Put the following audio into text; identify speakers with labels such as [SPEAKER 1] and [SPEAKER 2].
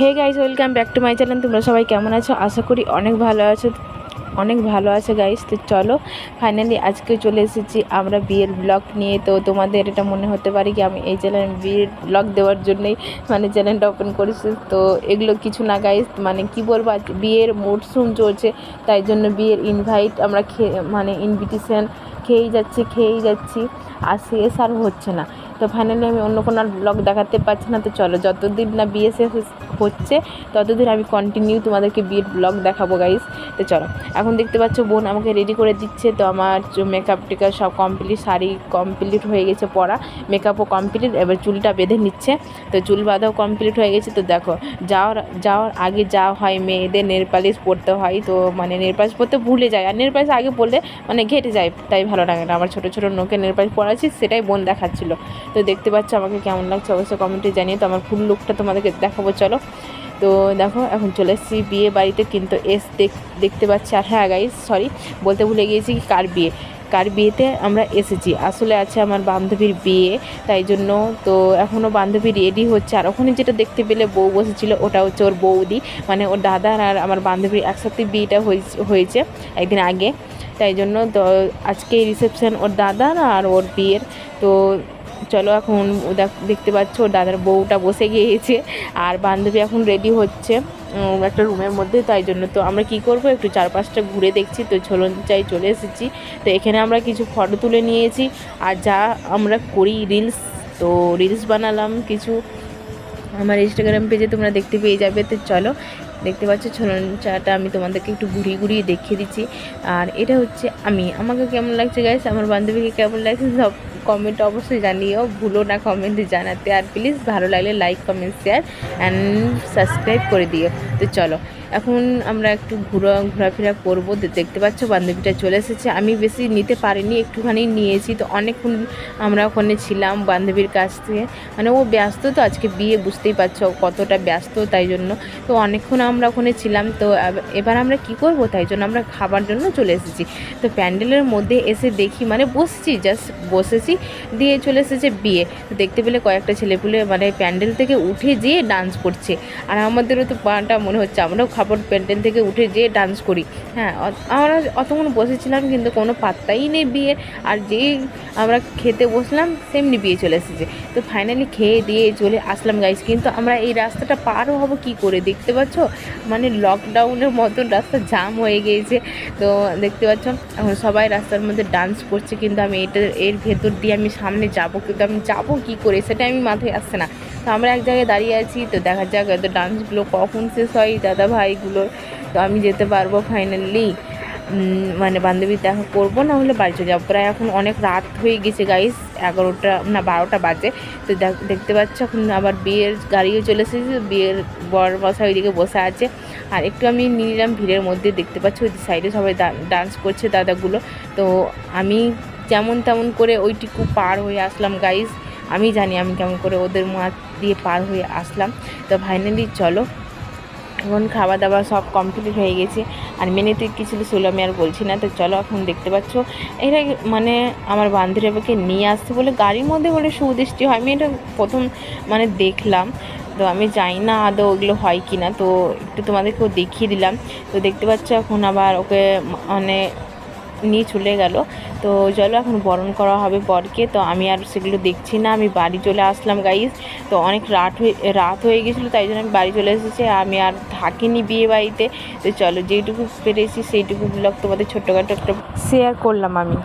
[SPEAKER 1] Hey guys welcome back to my channel তোমরা সবাই কেমন আছো? আশা করি অনেক ভালো আছো। অনেক ভালো আছে গাইস তো চলো ফাইনালি আজকে চলে এসেছি আমরা বিয়ের ব্লগ নিয়ে। তো তোমাদের এটা মনে হতে পারে কি, আমি এই চ্যানেল বিয়ের ব্লগ দেওয়ার জন্যই মানে চ্যানেলটা ওপেন করেছি। তো এগুলো কিছু না গাইস মানে কি বলব বিয়ের মরশুম চলছে তাই জন্য বিয়ের ইনভাইট আমরা মানে ইনভিটেশন খেয়েই যাচ্ছি খেয়েই যাচ্ছি, আর শেষ আর হচ্ছে না। তো ফাইনালি আমি অন্য কোনো আর ব্লগ দেখাতে পারছি না, তো চলো যতদিন না বিয়ে শেষ হচ্ছে, ততদিন আমি কন্টিনিউ তোমাদেরকে বিয়ের ব্লগ দেখাবো গাইস তো চলো, এখন দেখতে পাচ্ছ বোন আমাকে রেডি করে দিচ্ছে, তো আমার মেকআপ টেকআপ সব কমপ্লিট শাড়ি কমপ্লিট হয়ে গেছে পরা মেকআপও কমপ্লিট এবার চুলটা বেঁধে নিচ্ছে। তো চুল বাঁধাও কমপ্লিট হয়ে গেছে, তো দেখো, যাওয়ার যাওয়ার আগে যা হয় মেয়েদের নেল পালিশ পরতে হয়, তো মানে নেরপালিশ পরতে ভুলে যায়, আর নেরপালিশ আগে পড়লে মানে ঘেটে যায়, তাই ভালো লাগে না। আমার ছোটো ছোটো নোকে নেল পালিশ পরাচ্ছি সেটাই বোন দেখাচ্ছিলো। তো দেখতে পাচ্ছ আমাকে কেমন লাগছে অবশ্যই কমেন্টে জানিয়ে তো আমার ফুল লুকটা তোমাদেরকে দেখাবো, চলো। তো দেখো, এখন চলে এসেছি বিয়ে বাড়িতে, কিন্তু এস দেখতে পাচ্ছি, আর হ্যাঁ গাইস সরি বলতে ভুলে গিয়েছি কি কার বিয়ে। কার বিয়েতে আমরা এসেছি, আসলে আছে আমার বান্ধবীর বিয়ে, তাই জন্য তো এখনও বান্ধবী রেডি হচ্ছে। আর ওখানে যেটা দেখতে পেলে বউ বসেছিল, ওটা হচ্ছে ওর বৌদি মানে ওর দাদার আর আমার বান্ধবীর একসাথে বিয়েটা হয়েছে একদিন আগে। তাই জন্য আজকে রিসেপশন ওর দাদার আর ওর বিয়ের। তো চলো এখন দেখতে পাচ্ছ ওর দাদার বউটা বসে গিয়েছে আর বান্ধবী এখন রেডি হচ্ছে একটা রুমের মধ্যে। তাই জন্য তো আমরা কি করব? একটু চারপাশটা ঘুরে দেখছি। তো ঝোলন চাই চলে এসেছি। তো এখানে আমরা কিছু ফটো তুলে নিয়েছি। আর যা আমরা করি রিলস তো রিলস বানালাম কিছু। আমার ইনস্টাগ্রাম পেজে তোমরা দেখতে পেয়ে যাবে। তো চলো দেখতে পাচ্ছ ছোলন চাটা আমি তোমাদেরকে একটু ঘুরিয়ে ঘুরিয়ে দেখিয়ে দিচ্ছি। আর এটা হচ্ছে আমি। আমাকে কেমন লাগছে গাইস আমার বান্ধবীকে কেমন লাগছে? সব কমেন্ট অবশ্যই জানিও। ভুলো না কমেন্টে জানাতে। আর প্লিজ ভালো লাগলে like comment share and subscribe করে দিও। তো চলো। এখন আমরা একটু ঘুরা, ঘোরাফেরা করব। দেখতে পাচ্ছ বান্ধবীটা চলে এসেছে। আমি বেশি নিতে পারিনি, একটুখানি নিয়েছি। তো অনেকক্ষণ আমরা ওখানে ছিলাম বান্ধবীর কাছ থেকে। মানে ও ব্যস্ত তো আজকে বিয়ে, বুঝতেই পারছ কতটা ব্যস্ত তাই জন্য। তো অনেকক্ষণ আমরা ওখানে ছিলাম। তো এবার আমরা কি করব তাই জন্য আমরা খাবার জন্য চলে এসেছি। তো প্যান্ডেলের মধ্যে এসে দেখি মানে বসছি জাস্ট বসেছি, দিয়ে চলে এসেছে বিয়ে। দেখতে পেলে কয়েকটা ছেলেপুলে মানে প্যান্ডেল থেকে উঠে যেয়ে ডান্স করছে। আর আমাদেরও তো পাটা মনে হচ্ছে, আমরাও খাবার প্যান্ডেল থেকে উঠে যেয়ে ডান্স করি। হ্যাঁ আমরা অতক্ষণ বসেছিলাম কিন্তু কোনো পাত্তাই নেই বিয়ের। আর যেই আমরা খেতে বসলাম, সেমনি বিয়ে চলে এসেছে। তো ফাইনালি খেয়ে দিয়ে চলে আসলাম গাইজ কিন্তু আমরা এই রাস্তাটা পারও হব কি করে, দেখতে পাচ্ছ? মানে লকডাউনের মতন রাস্তা জাম হয়ে গিয়েছে। তো দেখতে পাচ্ছ, এখন সবাই রাস্তার মধ্যে ডান্স করছে। কিন্তু আমি এটা, এর ভেতর দিয়ে আমি সামনে যাব। কিন্তু আমি যাব কী করে, সেটা আমি মাথায় আসছে না। তো আমরা এক জায়গায় দাঁড়িয়ে আছি, তো দেখা যাক তো ডান্সগুলো কখন শেষ হয় দাদা ভাইগুলোর তো আমি যেতে পারব ফাইনালি মানে বান্ধবী দেখা করব, না হলে বাড়ি চলে যাব। প্রায় এখন অনেক রাত হয়ে গেছে গাইস এগারোটা, না, বারোটা বাজে। তো দেখতে পাচ্ছ এখন আবার বিয়ের গাড়িও চলে এসেছে বিয়ের বর বসা ওইদিকে বসে আছে। আর একটু আমি নিলাম ভিড়ের মধ্যে, দেখতে পাচ্ছি ওই সাইডে সবাই ডান্স করছে দাদাগুলো। তো আমি যেমন তেমন করে ওইটুকু পার হয়ে আসলাম গাইস আমি জানি আমি কেমন করে ওদের মাঠ দিয়ে পার হয়ে আসলাম। তো ফাইনালি চলো, এখন খাওয়া দাওয়া সব কমপ্লিট হয়ে গেছে। আর মেনেতে কিছু ছিল আমি আর বলছি না। তো চলো এখন দেখতে পাচ্ছ এটা মানে আমার বান্ধবীকে নিয়ে আসতে বলে গাড়ির মধ্যে বলে সুদৃষ্টি হয়। আমি এটা প্রথম মানে দেখলাম। তো আমি জানি না আদৌ ওগুলো হয় কি না তো একটু তোমাদেরকেও দেখিয়ে দিলাম। তো দেখতে পাচ্ছ এখন আবার ওকে মানে নিয়ে চলে গেল। তো চলো এখন বরণ করা হবে বরকে। তো আমি আর সেগুলো দেখছি না, আমি বাড়ি চলে আসলাম গাইজ তো অনেক রাত হয়ে রাত হয়ে গেছিল, তাই জন্য আমি বাড়ি চলে এসেছি। আমি আর থাকিনি বিয়ে বাড়িতে। তো চলো যেইটুকু পেরেছি সেইটুকু ব্লগ তোমাদের ছোটোখাটো একটা শেয়ার করলাম আমি।